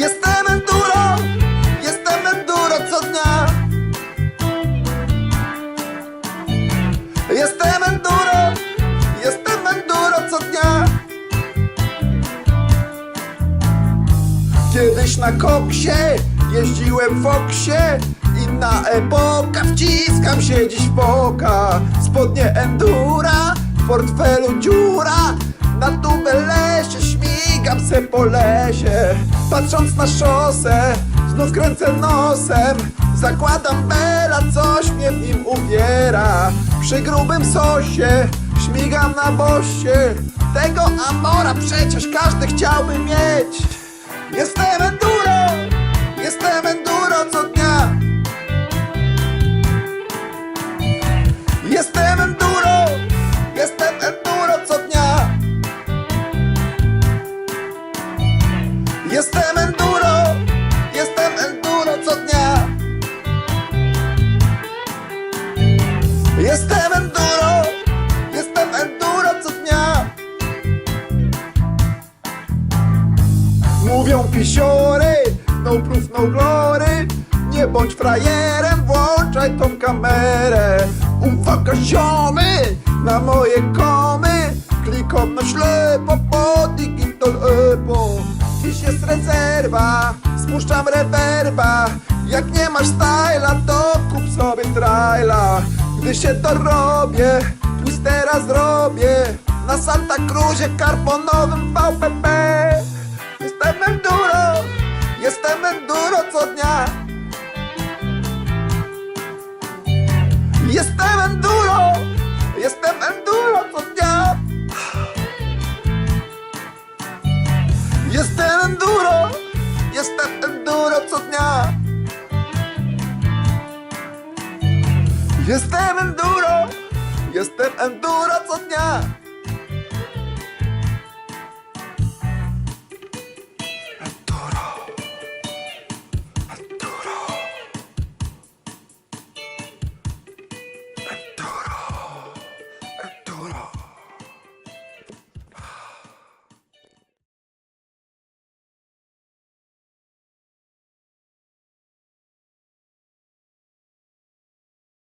Jestem enduro, jestem enduro co dnia. Jestem enduro, jestem enduro co dnia. Kiedyś na koksie jeździłem w oksie Inna epoka, wciskam się dziś w boka Spodnie endura, w portfelu dziura Na tubelesie śmigam se po lesie Patrząc na szosę, znów kręcę nosem. Zakładam bela, coś mnie w nim uwiera Przy grubym sosie, śmigam na bosie. Tego amora przecież każdy chciałby mieć. Jestem enduro, Jestem enduro, jestem enduro co dnia. Jestem enduro, jestem enduro co dnia. Mówią pisiory, no proof, no glory. Nie bądź frajerem, włączaj tą kamerę. Uwaga ziomy, na moje komy. Klikom na ślepo po rezerwa, spuszczam rewerba. Jak nie masz styla, to kup sobie trajla. Gdy się dorobię, twistera zrobię. Na Santa Cruzie karbonowym VPP Jestem enduro, jestem enduro co dnia. Jestem enduro, jestem enduro co dnia. Jestem enduro, jestem enduro co dnia. Jestem enduro, jestem enduro co dnia